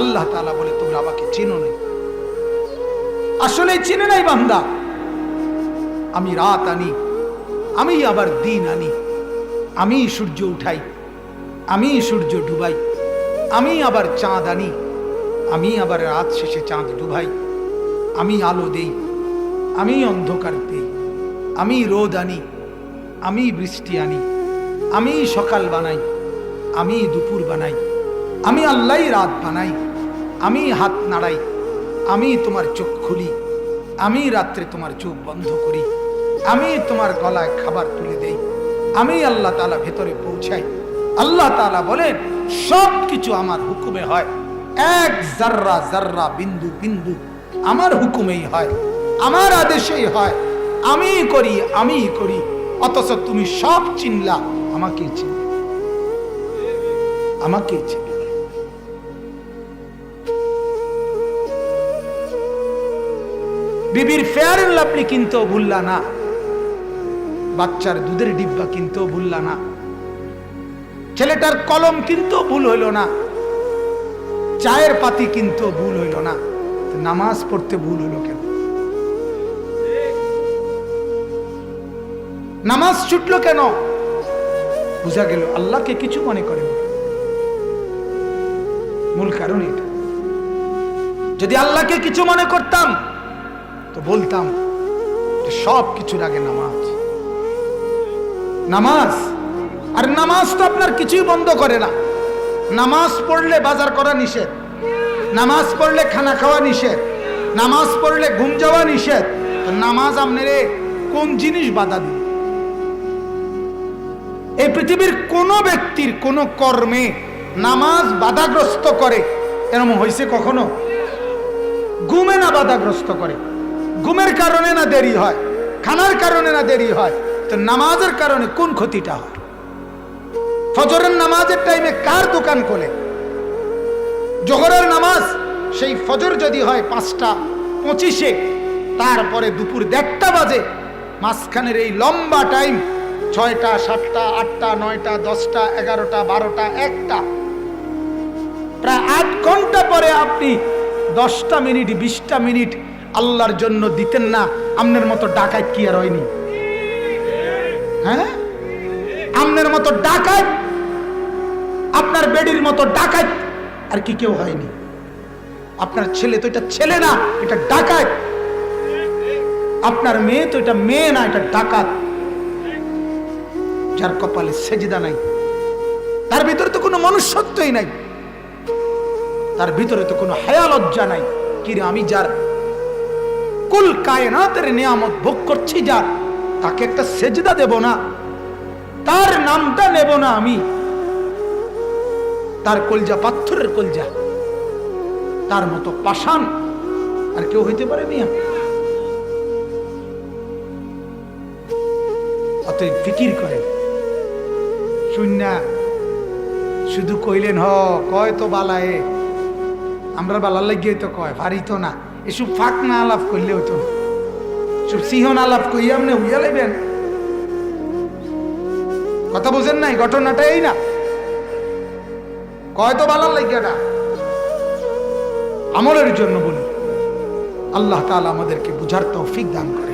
আল্লাহ তাআলা বলে, তোমরা আমাকে চেনো নাই। আসলে চিনে নাই বান্দা। আমি রাত আনি, আমি আবার দিন আনি, আমি সূর্য উঠাই, আমি সূর্য ডুবাই, আমি আবার চাঁদ আনি, আমি আবার রাত শেষে চাঁদ ডুবাই, আমি আলো দেই, আমি অন্ধকার দেই, আমি রোদ আনি, আমি বৃষ্টি আনি, আমি সকাল বানাই, আমি দুপুর বানাই, আমি আল্লাহ রাত বানাই। আমি হাত নাড়াই, আমি তোমার চোখ খুলি, আমি রাত্রে তোমার চোখ বন্ধ করি, আমি তোমার গলায় খাবার তুলে দেই, আমি আল্লাহ তালা ভেতরে পৌঁছাই। আল্লাহ তালা বলেন সব কিছু আমার হুকুমে হয়। এক জাররা জাররা বিন্দু বিন্দু আমার হুকুমেই হয়, আমার আদেশেই হয়, আমি করি আমি করি, অথচ তুমি সব চিনলা আমাকেই চিনলে। আমাকেই চিনলে। বিবির ফেয়ার আপনি কিনতেও ভুললা না। বাচ্চার দুধের ডিব্বা কিনতেও ভুললা না। ছেলেটার কলম কিনতেও ভুল হইল না। চায়ের পাতি কিনতেও ভুল হইল না। নামাজ পড়তে ভুল হইল কেন? নামাজ ছুটলো কেন? বোঝা গেল আল্লাহকে কিছু মনে করে মূল কারণ এটা। যদি আল্লাহকে কিছু মনে করতাম তো বলতাম সব কিছুর আগে নামাজ। নামাজ? আর নামাজ তো আপনার কিছুই বন্ধ করে না। নামাজ পড়লে বাজার করা নিষেধ। নামাজ পড়লে খানা খাওয়া নিষেধ। নামাজ পড়লে ঘুম যাওয়া নিষেধ। তো নামাজ আপনারে কোন জিনিস বাধা দিল এই পৃথিবীর কোন ব্যক্তির কোন কর্মে নামাজ বাধাগ্রস্ত করে। এরকম হয়েছে কখনো? ঘুমে না বাধাগ্রস্ত করে। ঘুমের কারণে না দেরি হয়, খানার কারণে না দেরি হয়, তো নামাজের কারণে কোন ক্ষতিটা হয়? ফজরের নামাজের টাইমে কার দোকান খোলে? জোহরের নামাজ, সেই ফজর যদি হয় পাঁচটা পঁচিশে, তারপরে দুপুর দেড়টা বাজে, মাঝখানের এই লম্বা টাইম ছয়টা, সাতটা, আটটা, নয়টা, দশটা, এগারোটা, বারোটা, একটা। প্রায় আট ঘণ্টা পরে আপনি দশটা মিনিট, বিশটা মিনিট আল্লাহর জন্য দিতেন না, আমনের মতো ডাকাত কি আর হয়নি? হ্যাঁ? আমনের মতো ডাকাত, আপনার বেডির মতো ডাকাত আর কি কেউ হয়নি। আপনার ছেলে তো এটা ছেলে না, এটা ডাকাত। আপনার মেয়ে তো এটা মেয়ে না, এটা ডাকাত। যার কপালে সেজদা নাই, তার ভিতরে তো কোনো মনুষ্যত্বই নাই, তার ভিতরে তো কোনো হায়া লজ্জা নাই। কিরে, আমি যার কুল কায়নাতের নিয়ামত ভোগ করছি যার তাকে একটা সেজদা দেব না, তার নামটা নেব না আমি। তার কলজা পাথরের কলজা, তার মতো পাষাণ, আর কেউ হইতে পারে মিয়া। অতএব ফিকির করেন। শূন্যা শুধু কইলেন, হ, কয় তো বালায়ে, আমরা বালার লাগিয়ে তো কয়, ভারী তো না। এসব ফাঁক না আলাপ করলে হইতো না সব সিহন আলাপ করিয়া আপনি উইয়া লাইবেন। কথা বোঝেন নাই, ঘটনাটা এই না। কয়তো বালার লাগিয়াটা আমলের জন্য বলি। আল্লাহ তালা আমাদেরকে বুঝার তৌফিক দান করে।